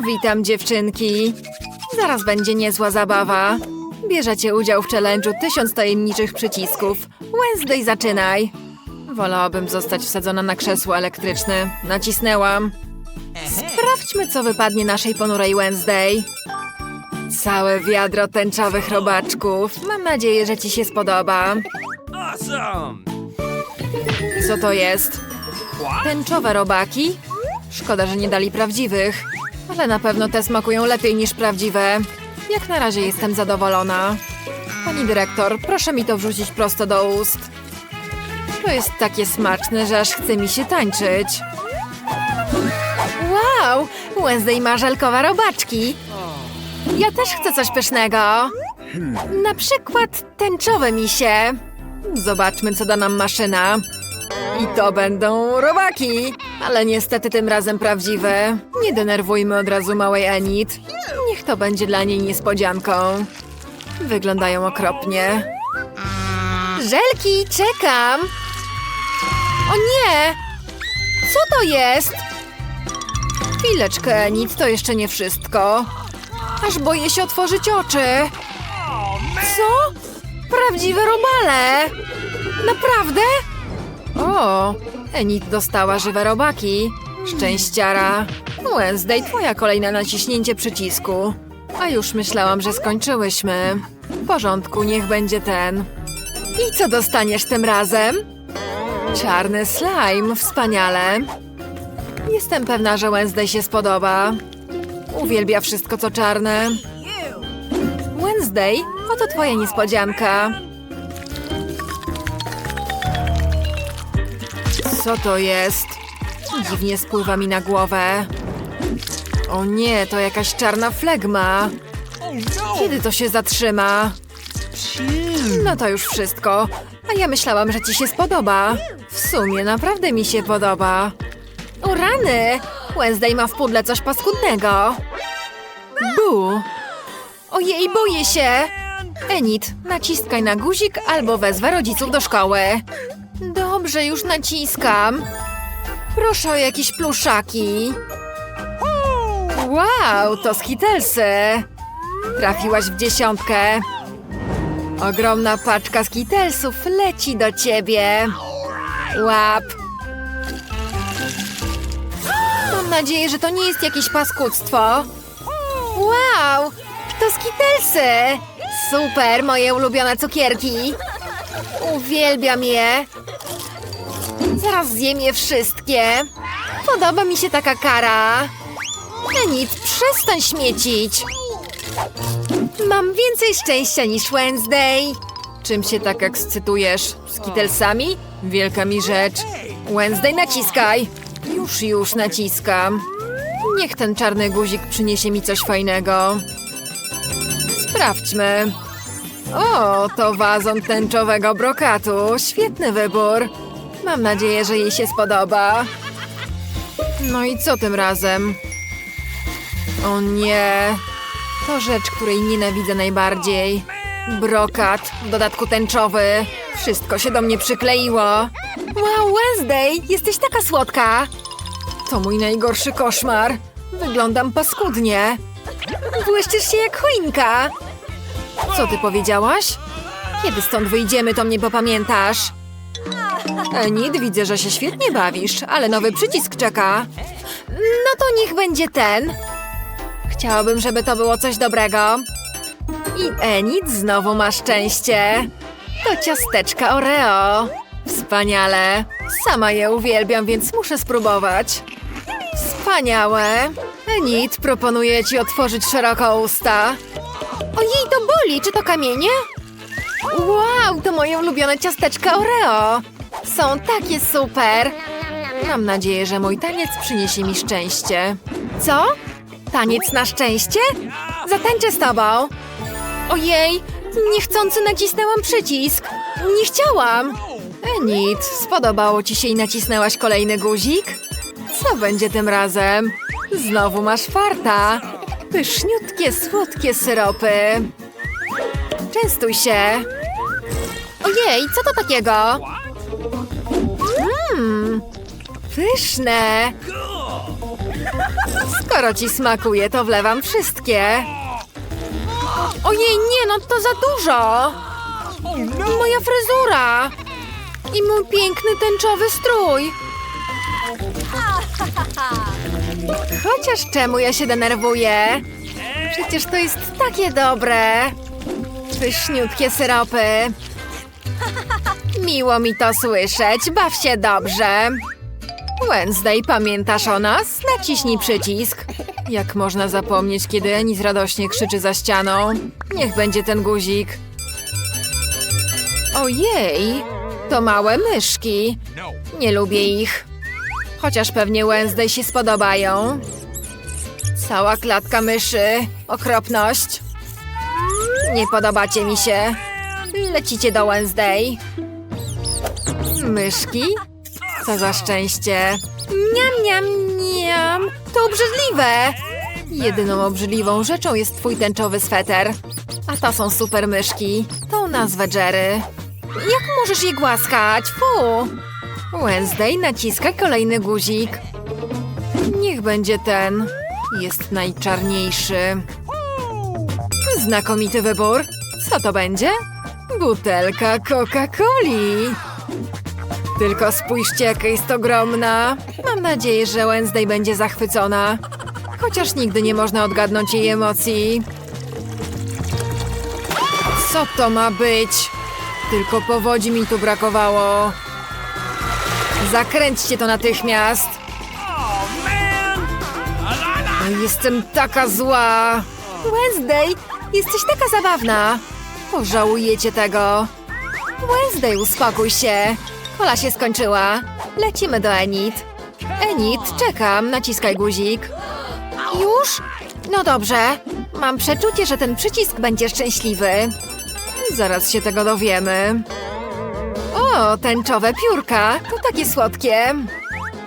Witam dziewczynki. Zaraz będzie niezła zabawa. Bierzecie udział w challenge'u tysiąc tajemniczych przycisków. Wednesday, zaczynaj. Wolałabym zostać wsadzona na krzesło elektryczne. Nacisnęłam. Sprawdźmy, co wypadnie naszej ponurej Wednesday. Całe wiadro tęczowych robaczków. Mam nadzieję, że ci się spodoba. Co to jest? Tęczowe robaki? Szkoda, że nie dali prawdziwych. Ale na pewno te smakują lepiej niż prawdziwe. Jak na razie jestem zadowolona. Pani dyrektor, proszę mi to wrzucić prosto do ust. To jest takie smaczne, że aż chce mi się tańczyć. Wow! Wednesday ma żelkowe robaczki. Ja też chcę coś pysznego. Na przykład tęczowe misie. Zobaczmy, co da nam maszyna. I to będą robaki. Ale niestety tym razem prawdziwe. Nie denerwujmy od razu małej Enid. Niech to będzie dla niej niespodzianką. Wyglądają okropnie. Żelki, czekam! O nie! Co to jest? Chwileczkę, Enid, to jeszcze nie wszystko. Aż boję się otworzyć oczy. Co? Prawdziwe robale! Naprawdę? O, Enid dostała żywe robaki. Szczęściara. Wednesday, twoja kolejna naciśnięcie przycisku. A już myślałam, że skończyłyśmy. W porządku, niech będzie ten. I co dostaniesz tym razem? Czarny slime, wspaniale. Jestem pewna, że Wednesday się spodoba. Uwielbia wszystko, co czarne. Wednesday, oto twoja niespodzianka. Co to jest? Dziwnie spływa mi na głowę. O nie, to jakaś czarna flegma. Kiedy to się zatrzyma? No to już wszystko. A ja myślałam, że ci się spodoba. W sumie naprawdę mi się podoba. O rany! Wednesday ma w pudle coś paskudnego. Bu! Ojej, boję się! Enid, naciskaj na guzik albo wezwę rodziców do szkoły. Dobrze, już naciskam. Proszę o jakieś pluszaki. Wow, to skitelsy. Trafiłaś w dziesiątkę. Ogromna paczka skitelsów leci do ciebie. Łap. Mam nadzieję, że to nie jest jakieś paskudztwo. Wow, to skitelsy. Super, moje ulubione cukierki. Uwielbiam je. Zaraz zjem je wszystkie. Podoba mi się taka kara. Enid, przestań śmiecić. Mam więcej szczęścia niż Wednesday. Czym się tak ekscytujesz? Skitelsami? Wielka mi rzecz. Wednesday, naciskaj. Już, już naciskam. Niech ten czarny guzik przyniesie mi coś fajnego. Sprawdźmy. O, to wazon tęczowego brokatu. Świetny wybór. Mam nadzieję, że jej się spodoba. No i co tym razem? O nie. To rzecz, której nienawidzę najbardziej. Brokat, w dodatku tęczowy. Wszystko się do mnie przykleiło. Wow, Wednesday, jesteś taka słodka. To mój najgorszy koszmar. Wyglądam paskudnie. Błyszczysz się jak choinka. Co ty powiedziałaś? Kiedy stąd wyjdziemy, to mnie popamiętasz. Enid, widzę, że się świetnie bawisz, ale nowy przycisk czeka. No to niech będzie ten. Chciałabym, żeby to było coś dobrego. I Enid znowu ma szczęście. To ciasteczka Oreo. Wspaniale. Sama je uwielbiam, więc muszę spróbować. Wspaniałe. Enid, proponuję ci otworzyć szeroko usta. Ojej, to boli! Czy to kamienie? Wow, to moje ulubione ciasteczka Oreo. Są takie super. Mam nadzieję, że mój taniec przyniesie mi szczęście. Co? Taniec na szczęście? Zatańczę z tobą. Ojej, niechcący nacisnęłam przycisk. Nie chciałam. Enid, spodobało ci się i nacisnęłaś kolejny guzik? Co będzie tym razem? Znowu masz farta. Pyszniutkie, słodkie syropy. Częstuj się. Ojej, co to takiego? Pyszne. Skoro ci smakuje, to wlewam wszystkie. Ojej, nie, no to za dużo. Moja fryzura. I mój piękny tęczowy strój. Chociaż czemu ja się denerwuję? Przecież to jest takie dobre. Pyszniutkie syropy. Miło mi to słyszeć. Baw się dobrze. Wednesday, pamiętasz o nas? Naciśnij przycisk. Jak można zapomnieć, kiedy Enis radośnie krzyczy za ścianą? Niech będzie ten guzik. Ojej, to małe myszki. Nie lubię ich. Chociaż pewnie Wednesday się spodobają. Cała klatka myszy. Okropność. Nie podobacie mi się. Lecicie do Wednesday. Myszki? Co za szczęście. Niam, niam, niam. To obrzydliwe. Jedyną obrzydliwą rzeczą jest twój tęczowy sweter. A to są super myszki. Tą nazwę Jerry. Jak możesz je głaskać? Fu! Wednesday naciska kolejny guzik. Niech będzie ten. Jest najczarniejszy. Znakomity wybór. Co to będzie? Butelka Coca-Coli. Tylko spójrzcie, jaka jest ogromna. Mam nadzieję, że Wednesday będzie zachwycona. Chociaż nigdy nie można odgadnąć jej emocji. Co to ma być? Tylko powodzi mi tu brakowało. Zakręćcie to natychmiast. Jestem taka zła. Wednesday, jesteś taka zabawna. Pożałujecie tego. Wednesday, uspokój się. Kola się skończyła. Lecimy do Enid. Enid, czekam. Naciskaj guzik. Już? No dobrze. Mam przeczucie, że ten przycisk będzie szczęśliwy. Zaraz się tego dowiemy. O, tęczowe piórka. To takie słodkie.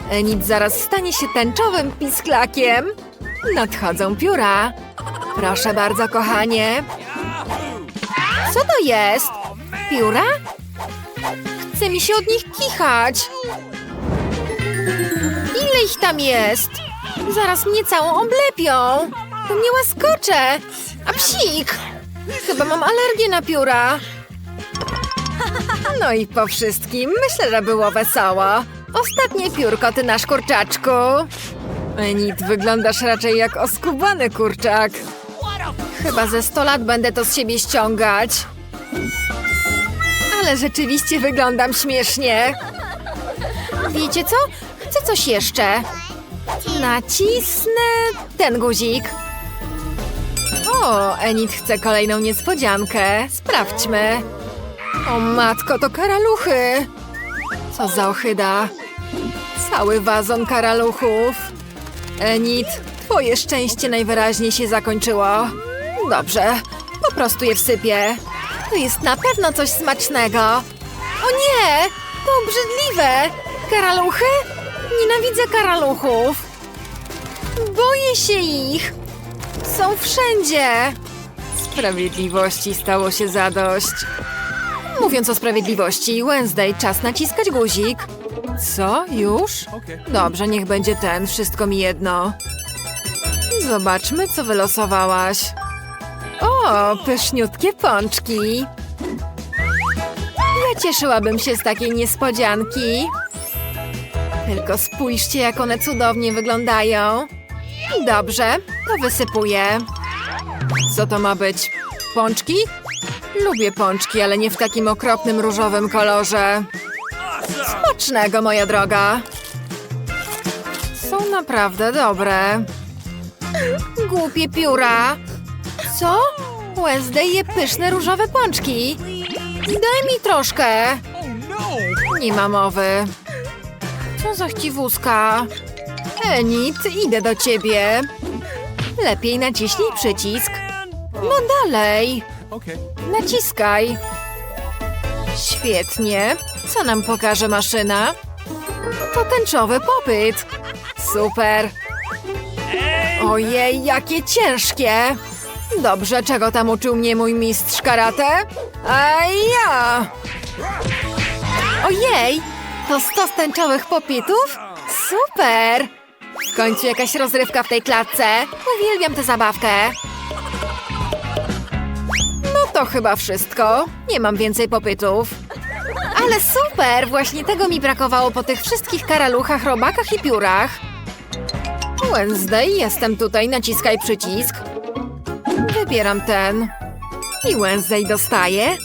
Enid zaraz stanie się tęczowym pisklakiem. Nadchodzą pióra. Proszę bardzo, kochanie. Co to jest? Pióra? Chce mi się od nich kichać. Ile ich tam jest? Zaraz mnie całą oblepią. To mnie łaskocze. A psik! Chyba mam alergię na pióra. No i po wszystkim myślę, że było wesoło. Ostatnie piórko, ty nasz kurczaczku. Enid, wyglądasz raczej jak oskubany kurczak. Chyba ze 100 lat będę to z siebie ściągać. Ale rzeczywiście wyglądam śmiesznie. Wiecie co? Chcę coś jeszcze. Nacisnę ten guzik. O, Enid chce kolejną niespodziankę. Sprawdźmy. O matko, to karaluchy. Co za ochyda. Cały wazon karaluchów. Enid, twoje szczęście najwyraźniej się zakończyło. Dobrze, po prostu je wsypię. To jest na pewno coś smacznego. O nie, to obrzydliwe. Karaluchy? Nienawidzę karaluchów. Boję się ich. Są wszędzie. Sprawiedliwości stało się zadość. Mówiąc o sprawiedliwości, Wednesday, czas naciskać guzik. Co? Już? Dobrze, niech będzie ten, wszystko mi jedno. Zobaczmy, co wylosowałaś. O, pyszniutkie pączki. Ja cieszyłabym się z takiej niespodzianki. Tylko spójrzcie, jak one cudownie wyglądają. Dobrze, to wysypuję. Co to ma być? Pączki? Lubię pączki, ale nie w takim okropnym różowym kolorze. Smacznego, moja droga. Są naprawdę dobre. Głupie pióra. Co? Wednesday je pyszne różowe pączki. Daj mi troszkę. Nie ma mowy. Co za chciwuska. Enid, idę do ciebie. Lepiej naciśnij przycisk. No dalej. Naciskaj. Świetnie. Co nam pokaże maszyna? To tęczowy popyt. Super. Ojej, jakie ciężkie. Dobrze, czego tam uczył mnie mój mistrz karate? A ja! Ojej, to sto tęczowych popitów? Super! W końcu jakaś rozrywka w tej klatce. Uwielbiam tę zabawkę. No to chyba wszystko. Nie mam więcej popytów. Ale super! Właśnie tego mi brakowało po tych wszystkich karaluchach, robakach i piórach. Wednesday, jestem tutaj, naciskaj przycisk. Wybieram ten. I Wednesday dostaje.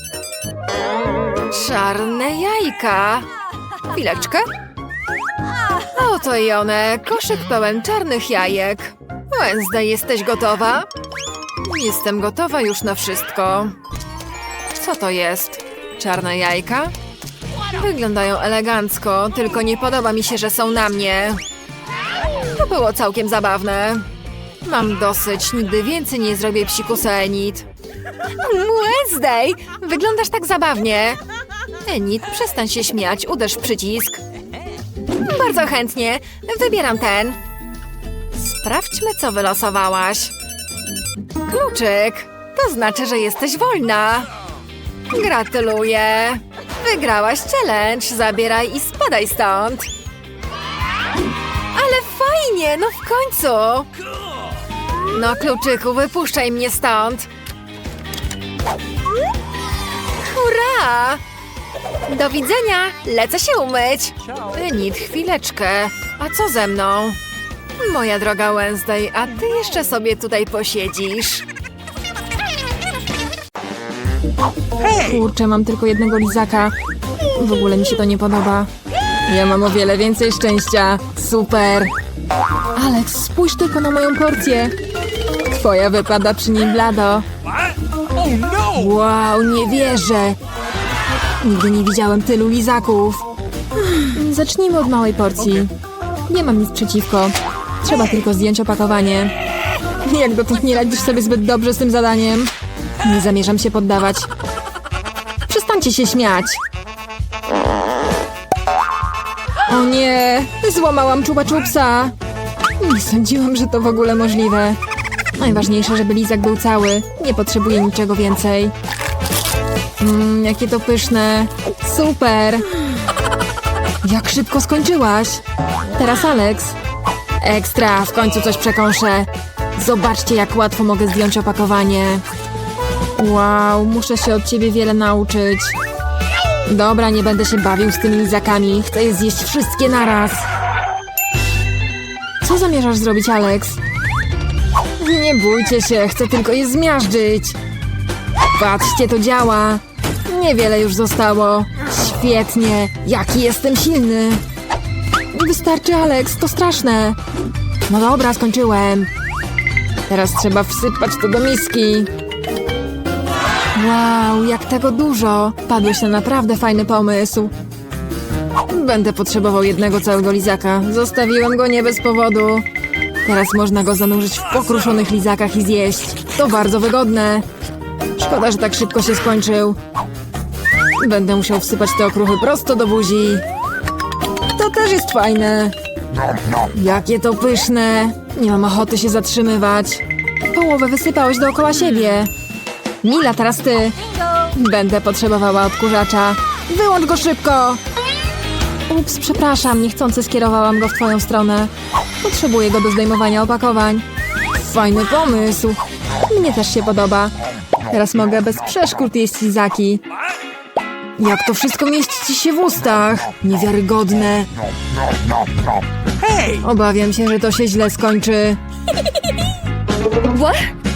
Czarne jajka. Chwileczkę. Oto i one, koszyk pełen czarnych jajek. Wednesday, jesteś gotowa? Jestem gotowa już na wszystko. Co to jest? Czarne jajka? Wyglądają elegancko, tylko nie podoba mi się, że są na mnie. To było całkiem zabawne. Mam dosyć, nigdy więcej nie zrobię psikusa Enid. Wednesday, wyglądasz tak zabawnie. Enid, przestań się śmiać, uderz w przycisk. Bardzo chętnie, wybieram ten. Sprawdźmy, co wylosowałaś. Kluczyk, to znaczy, że jesteś wolna. Gratuluję. Wygrałaś challenge, zabieraj i spadaj stąd. Ale fajnie, no w końcu. No, kluczyku, wypuszczaj mnie stąd. Hurra! Do widzenia! Lecę się umyć! Enid, chwileczkę. A co ze mną? Moja droga Wednesday, a ty jeszcze sobie tutaj posiedzisz. Kurczę, mam tylko jednego lizaka. W ogóle mi się to nie podoba. Ja mam o wiele więcej szczęścia. Super! Alex, spójrz tylko na moją porcję. Twoja wypada przy niej blado. Oh no! Wow, nie wierzę! Nigdy nie widziałem tylu lizaków. Zacznijmy od małej porcji. Nie mam nic przeciwko. Trzeba tylko zdjąć opakowanie. Jak dotąd nie radzisz sobie zbyt dobrze z tym zadaniem. Nie zamierzam się poddawać. Przestańcie się śmiać. O nie, złamałam czuba czupsa. Nie sądziłam, że to w ogóle możliwe. Najważniejsze, żeby lizak był cały. Nie potrzebuję niczego więcej. Mmm, jakie to pyszne. Super. Jak szybko skończyłaś. Teraz Alex. Ekstra, w końcu coś przekąszę. Zobaczcie, jak łatwo mogę zdjąć opakowanie. Wow, muszę się od ciebie wiele nauczyć. Dobra, nie będę się bawił z tymi lizakami. Chcę je zjeść wszystkie naraz. Co zamierzasz zrobić, Alex? Nie bójcie się, chcę tylko je zmiażdżyć. Patrzcie, to działa. Niewiele już zostało. Świetnie, jaki jestem silny. Wystarczy, Alex, to straszne. No dobra, skończyłem. Teraz trzeba wsypać to do miski. Wow, jak tego dużo. Padłeś na naprawdę fajny pomysł. Będę potrzebował jednego całego lizaka. Zostawiłem go nie bez powodu. Teraz można go zanurzyć w pokruszonych lizakach i zjeść. To bardzo wygodne. Szkoda, że tak szybko się skończył. Będę musiał wsypać te okruchy prosto do buzi. To też jest fajne. Jakie to pyszne. Nie mam ochoty się zatrzymywać. Połowę wysypałeś dookoła siebie. Mila, teraz ty. Będę potrzebowała odkurzacza. Wyłącz go szybko! Ups, przepraszam, niechcący skierowałam go w twoją stronę. Potrzebuję go do zdejmowania opakowań. Fajny pomysł. Mnie też się podoba. Teraz mogę bez przeszkód jeść lizaki. Jak to wszystko mieści się w ustach? Niewiarygodne. Hey! Obawiam się, że to się źle skończy.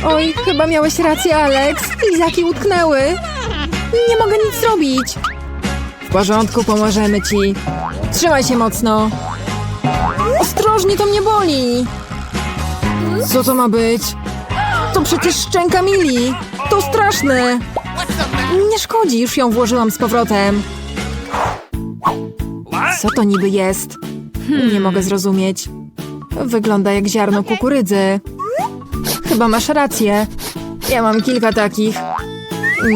Oj, chyba miałeś rację, Alex. Lizaki utknęły. Nie mogę nic zrobić. Porządku, pomożemy ci. Trzymaj się mocno. Ostrożnie, to mnie boli. Co to ma być? To przecież szczęka Mili. To straszne. Nie szkodzi, już ją włożyłam z powrotem. Co to niby jest? Nie mogę zrozumieć. Wygląda jak ziarno kukurydzy. Chyba masz rację. Ja mam kilka takich.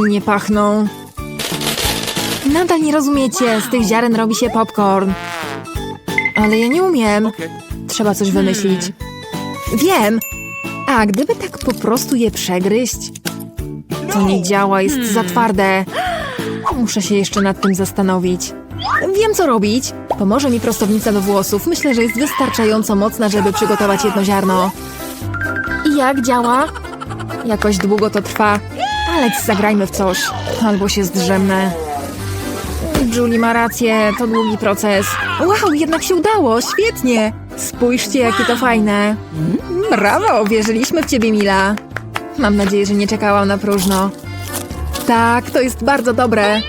Nie pachną. Nadal nie rozumiecie, z tych ziaren robi się popcorn. Ale ja nie umiem. Trzeba coś wymyślić. Wiem! A gdyby tak po prostu je przegryźć? To nie działa, jest za twarde. Muszę się jeszcze nad tym zastanowić. Wiem, co robić. Pomoże mi prostownica do włosów. Myślę, że jest wystarczająco mocna, żeby przygotować jedno ziarno. I jak działa? Jakoś długo to trwa. Alex, zagrajmy w coś. Albo się zdrzemnę. Julie ma rację, to długi proces. Wow, jednak się udało, świetnie! Spójrzcie, jakie to fajne. Brawo, wierzyliśmy w ciebie, Mila. Mam nadzieję, że nie czekałam na próżno. Tak, to jest bardzo dobre.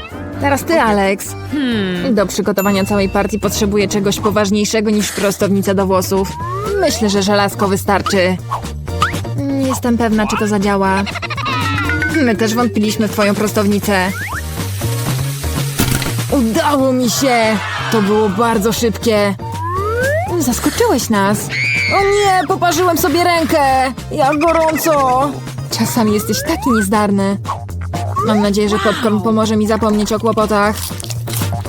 Teraz ty, Alex. Do przygotowania całej partii potrzebuję czegoś poważniejszego niż prostownica do włosów. Myślę, że żelazko wystarczy. Nie jestem pewna, czy to zadziała. My też wątpiliśmy w twoją prostownicę. Udało mi się! To było bardzo szybkie. Zaskoczyłeś nas. O nie, poparzyłem sobie rękę! Jak gorąco! Czasami jesteś taki niezdarny. Mam nadzieję, że popcorn pomoże mi zapomnieć o kłopotach.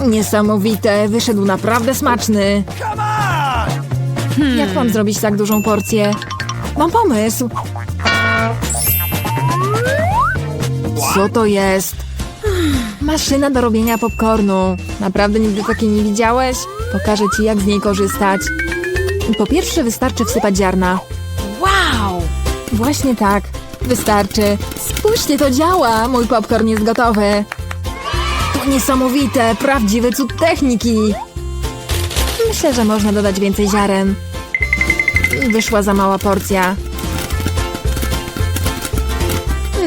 Niesamowite, wyszedł naprawdę smaczny. Jak mam zrobić tak dużą porcję? Mam pomysł. Co to jest? Maszyna do robienia popcornu. Naprawdę nigdy takiej nie widziałeś? Pokażę ci, jak z niej korzystać. Po pierwsze, wystarczy wsypać ziarna. Wow! Właśnie tak. Wystarczy. Spójrzcie, to działa! Mój popcorn jest gotowy. To niesamowite, prawdziwy cud techniki. Myślę, że można dodać więcej ziaren. Wyszła za mała porcja.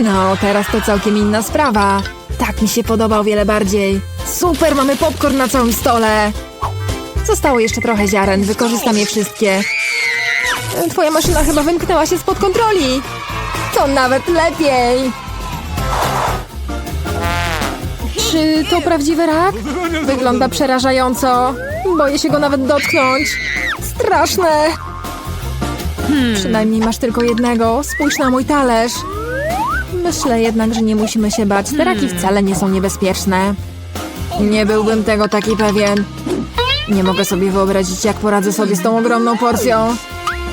No, teraz to całkiem inna sprawa. Tak mi się podoba o wiele bardziej. Super, mamy popcorn na całym stole. Zostało jeszcze trochę ziaren, wykorzystam je wszystkie. Twoja maszyna chyba wymknęła się spod kontroli. To nawet lepiej. Czy to prawdziwy rak? Wygląda przerażająco. Boję się go nawet dotknąć. Straszne. Przynajmniej masz tylko jednego. Spójrz na mój talerz. Myślę jednak, że nie musimy się bać. Te raki wcale nie są niebezpieczne. Nie byłbym tego taki pewien. Nie mogę sobie wyobrazić, jak poradzę sobie z tą ogromną porcją.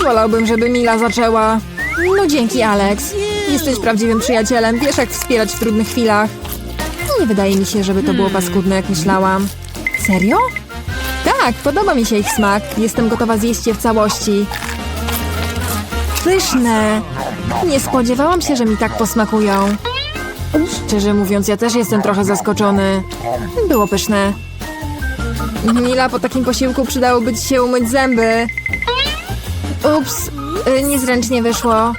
Wolałbym, żeby Mila zaczęła. No dzięki, Alex. Jesteś prawdziwym przyjacielem. Wiesz, jak wspierać w trudnych chwilach. Nie wydaje mi się, żeby to było paskudne, jak myślałam. Serio? Tak, podoba mi się ich smak. Jestem gotowa zjeść je w całości. Pyszne. Nie spodziewałam się, że mi tak posmakują. Szczerze mówiąc, ja też jestem trochę zaskoczony. Było pyszne. Mila, po takim posiłku przydałoby ci się umyć zęby. Ups, y, niezręcznie wyszło.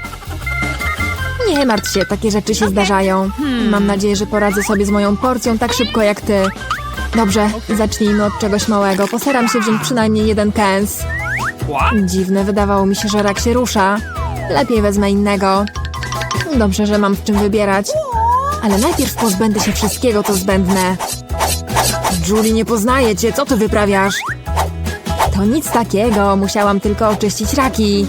Nie martw się, takie rzeczy się zdarzają. Mam nadzieję, że poradzę sobie z moją porcją tak szybko jak ty. Dobrze, zacznijmy od czegoś małego. Postaram się wziąć przynajmniej jeden kęs. Dziwne, wydawało mi się, że rak się rusza. Lepiej wezmę innego. Dobrze, że mam w czym wybierać. Ale najpierw pozbędę się wszystkiego, co zbędne. Julie, nie poznaję cię, co ty wyprawiasz? To nic takiego, musiałam tylko oczyścić raki.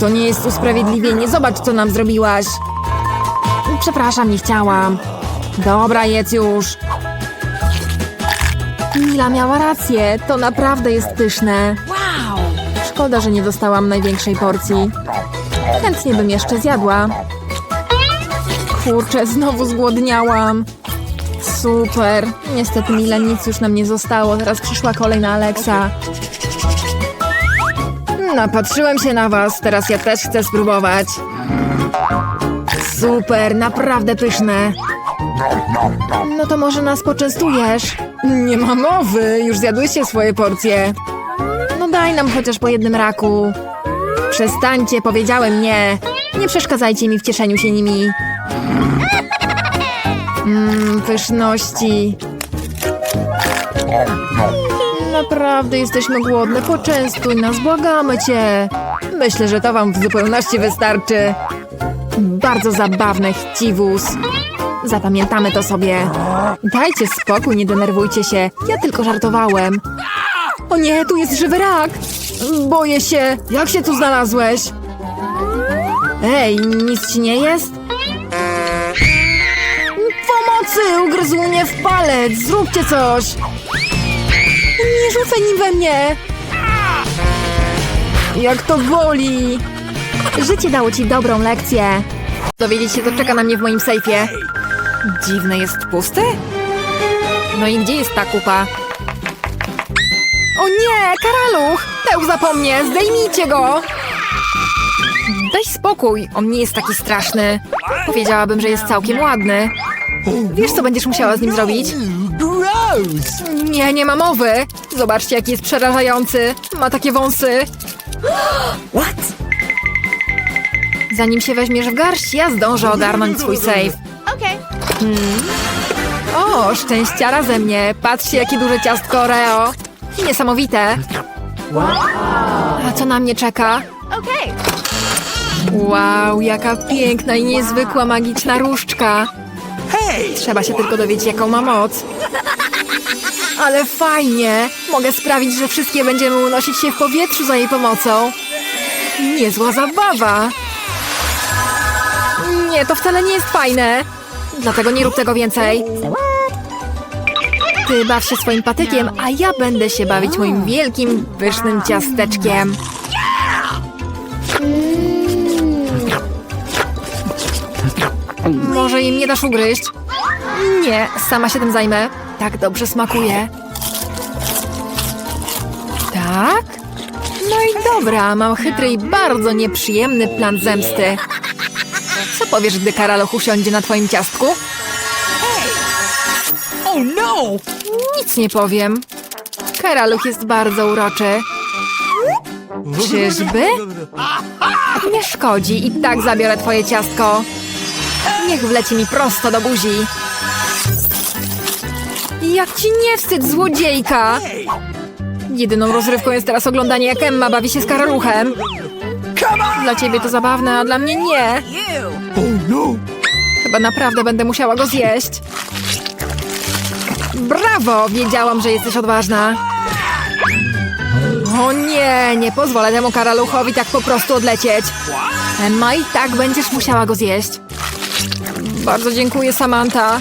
To nie jest usprawiedliwienie, zobacz, co nam zrobiłaś. Przepraszam, nie chciałam. Dobra, jedz już. Mila miała rację, to naprawdę jest pyszne. Szkoda, że nie dostałam największej porcji. Chętnie bym jeszcze zjadła. Kurczę, znowu zgłodniałam. Super. Niestety Mila nic już nam nie zostało. Teraz przyszła kolej na Alexa. Napatrzyłem się na was. Teraz ja też chcę spróbować. Super, naprawdę pyszne. No to może nas poczęstujesz? Nie ma mowy. Już zjadłyście swoje porcje. Daj nam chociaż po jednym raku. Przestańcie, powiedziałem nie. Nie przeszkadzajcie mi w cieszeniu się nimi. Mmm, pyszności. Naprawdę jesteśmy głodne, poczęstuj nas, błagamy cię. Myślę, że to wam w zupełności wystarczy. Bardzo zabawne, chciwus. Zapamiętamy to sobie. Dajcie spokój, nie denerwujcie się. Ja tylko żartowałem. O nie, tu jest żywy rak! Boję się. Jak się tu znalazłeś? Ej, nic ci nie jest? Pomocy! Ugryzł mnie w palec! Zróbcie coś! Nie rzucaj nim we mnie! Jak to boli! Życie dało ci dobrą lekcję. Dowiedzieć się, co czeka na mnie w moim sejfie. Dziwne jest pusty? No i gdzie jest ta kupa? O nie, karaluch! Pełza po mnie, zdejmijcie go! Daj spokój, on nie jest taki straszny. Powiedziałabym, że jest całkiem ładny. Wiesz, co będziesz musiała z nim zrobić? Nie, nie ma mowy. Zobaczcie, jaki jest przerażający. Ma takie wąsy. What? Zanim się weźmiesz w garść, ja zdążę ogarnąć swój save. Okay. O, szczęściara ze mnie. Patrzcie, jakie duże ciastko Oreo. Niesamowite. A co na mnie czeka? Wow, jaka piękna i niezwykła magiczna różdżka. Hey! Trzeba się tylko dowiedzieć, jaką ma moc. Ale fajnie! Mogę sprawić, że wszystkie będziemy unosić się w powietrzu za jej pomocą. Niezła zabawa! Nie, to wcale nie jest fajne. Dlatego nie rób tego więcej. Ty baw się swoim patykiem, a ja będę się bawić moim wielkim, pysznym ciasteczkiem. Może im nie dasz ugryźć? Nie, sama się tym zajmę. Tak dobrze smakuje. Tak? No i dobra, mam chytry i bardzo nieprzyjemny plan zemsty. Co powiesz, gdy Karaloch usiądzie na twoim ciastku? Oh no! Nie powiem. Karaluch jest bardzo uroczy. Czyżby? Nie szkodzi, i tak zabiorę twoje ciastko. Niech wleci mi prosto do buzi. Jak ci nie wstyd, złodziejka! Jedyną rozrywką jest teraz oglądanie, jak Emma bawi się z karaluchem. Dla ciebie to zabawne, a dla mnie nie. Oh no! Chyba naprawdę będę musiała go zjeść. Brawo! Wiedziałam, że jesteś odważna. O nie, nie pozwolę temu karaluchowi tak po prostu odlecieć. Emma, i tak będziesz musiała go zjeść. Bardzo dziękuję, Samantha.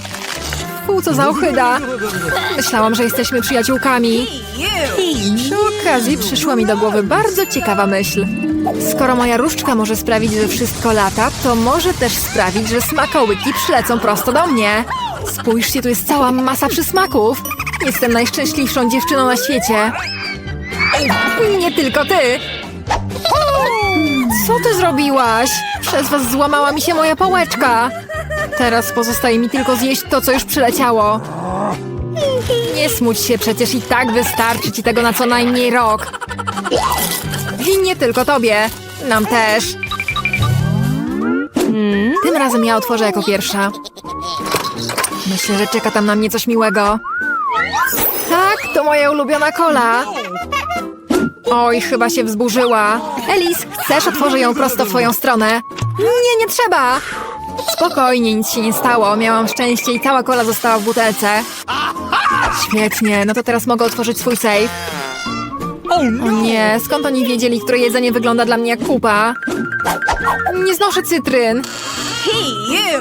Fu, co za ochyda. Myślałam, że jesteśmy przyjaciółkami. Przy okazji przyszła mi do głowy bardzo ciekawa myśl. Skoro moja różdżka może sprawić, że wszystko lata, to może też sprawić, że smakołyki przylecą prosto do mnie. Spójrzcie, tu jest cała masa przysmaków. Jestem najszczęśliwszą dziewczyną na świecie. Nie tylko ty. Co ty zrobiłaś? Przez was złamała mi się moja pałeczka. Teraz pozostaje mi tylko zjeść to, co już przyleciało. Nie smuć się, przecież i tak wystarczy ci tego na co najmniej rok. I nie tylko tobie, nam też. Tym razem ja otworzę jako pierwsza. Myślę, że czeka tam na mnie coś miłego. Tak, to moja ulubiona kola. Oj, chyba się wzburzyła. Elis, chcesz? Otworzę ją prosto w twoją stronę. Nie, nie trzeba. Spokojnie, nic się nie stało. Miałam szczęście i cała kola została w butelce. Świetnie, no to teraz mogę otworzyć swój safe. Oh O no! nie, skąd oni wiedzieli, które jedzenie wygląda dla mnie jak kupa? Nie znoszę cytryn.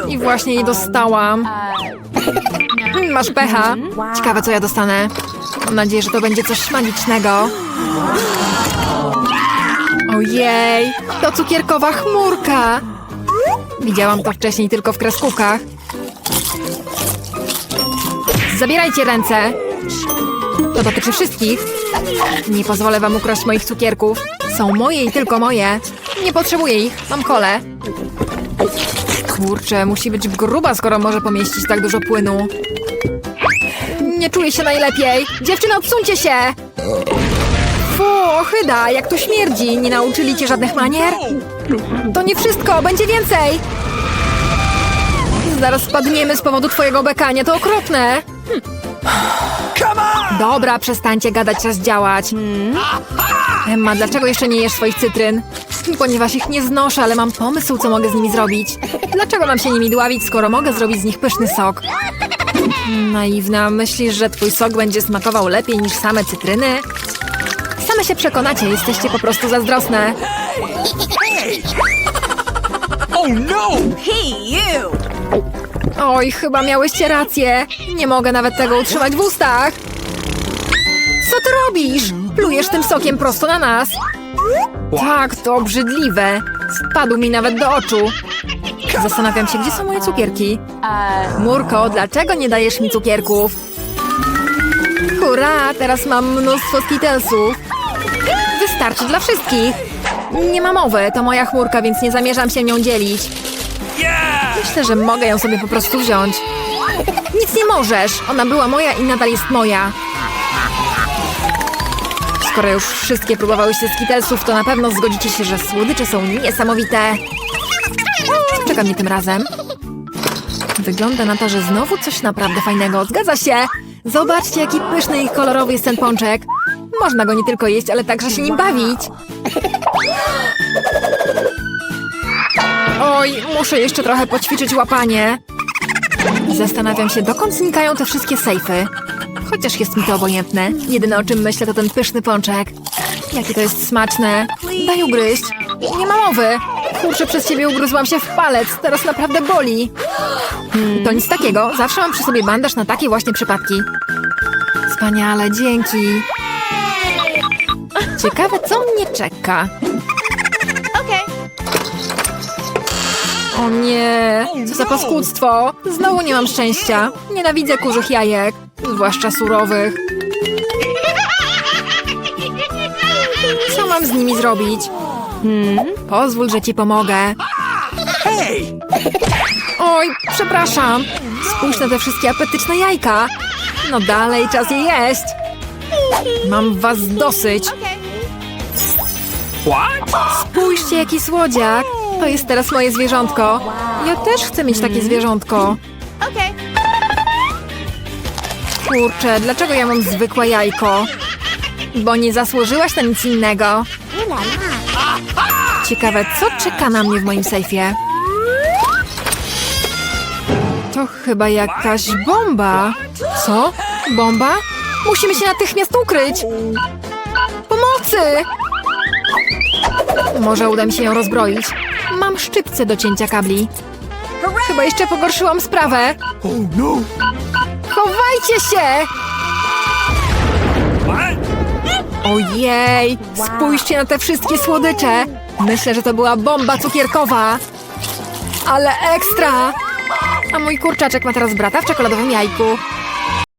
I właśnie jej dostałam. Hmm, Masz pecha. Ciekawe, co ja dostanę. Mam nadzieję, że to będzie coś magicznego. Ojej, to cukierkowa chmurka. Widziałam to wcześniej tylko w kreskówkach. Zabierajcie ręce. To dotyczy wszystkich. Nie pozwolę wam ukraść moich cukierków. Są moje i tylko moje. Nie potrzebuję ich. Mam kole. Kurczę, musi być gruba, skoro może pomieścić tak dużo płynu. Nie czuję się najlepiej. Dziewczyny, odsuńcie się! Fu, ochyda, jak to śmierdzi. Nie nauczyli cię żadnych manier? To nie wszystko, będzie więcej! Zaraz spadniemy z powodu twojego bekania, to okropne! Dobra, przestańcie gadać, czas działać. Emma, dlaczego jeszcze nie jesz swoich cytryn? Ponieważ ich nie znoszę, ale mam pomysł, co mogę z nimi zrobić. Dlaczego mam się nimi dławić, skoro mogę zrobić z nich pyszny sok? Naiwna, myślisz, że twój sok będzie smakował lepiej niż same cytryny? Same się przekonacie, jesteście po prostu zazdrosne. Oh no! Oj, chyba miałyście rację. Nie mogę nawet tego utrzymać w ustach. Co ty robisz? Plujesz tym sokiem prosto na nas. Tak, to obrzydliwe. Spadł mi nawet do oczu. Zastanawiam się, gdzie są moje cukierki. Murko, dlaczego nie dajesz mi cukierków? Hurra, teraz mam mnóstwo skitelsów. Wystarczy dla wszystkich. Nie ma mowy, to moja chmurka, więc nie zamierzam się nią dzielić. Myślę, że mogę ją sobie po prostu wziąć. Nic nie możesz. Ona była moja i nadal jest moja. Skoro już wszystkie próbowałyście skitelsów, to na pewno zgodzicie się, że słodycze są niesamowite. Czeka mnie tym razem? Wygląda na to, że znowu coś naprawdę fajnego. Zgadza się! Zobaczcie, jaki pyszny i kolorowy jest ten pączek. Można go nie tylko jeść, ale także się nim bawić. Oj, muszę jeszcze trochę poćwiczyć łapanie. Zastanawiam się, dokąd znikają te wszystkie sejfy. Chociaż jest mi to obojętne. Jedyne o czym myślę to ten pyszny pączek. Jakie to jest smaczne. Daj ugryźć. Nie ma mowy. Kurczę, przez ciebie ugryzłam się w palec. Teraz naprawdę boli. Hmm, to nic takiego. Zawsze mam przy sobie bandaż na takie właśnie przypadki. Wspaniale, dzięki. Ciekawe, co mnie czeka. O nie, co za paskudztwo. Znowu nie mam szczęścia. Nienawidzę kurzych jajek, zwłaszcza surowych. Co mam z nimi zrobić? Hmm, pozwól, że ci pomogę. Hey! Oj, przepraszam. Spójrz na te wszystkie apetyczne jajka. No dalej, czas je jeść. Mam was dosyć. What? Spójrzcie, jaki słodziak. To jest teraz moje zwierzątko. Ja też chcę mieć takie zwierzątko. Kurczę, dlaczego ja mam zwykłe jajko? Bo nie zasłużyłaś na nic innego. Ciekawe, co czeka na mnie w moim sejfie? To chyba jakaś bomba. Co? Bomba? Musimy się natychmiast ukryć. Pomocy! Może uda mi się ją rozbroić. Mam szczypce do cięcia kabli. Chyba jeszcze pogorszyłam sprawę. Chowajcie się! Ojej, spójrzcie na te wszystkie słodycze. Myślę, że to była bomba cukierkowa. Ale ekstra! A mój kurczaczek ma teraz brata w czekoladowym jajku.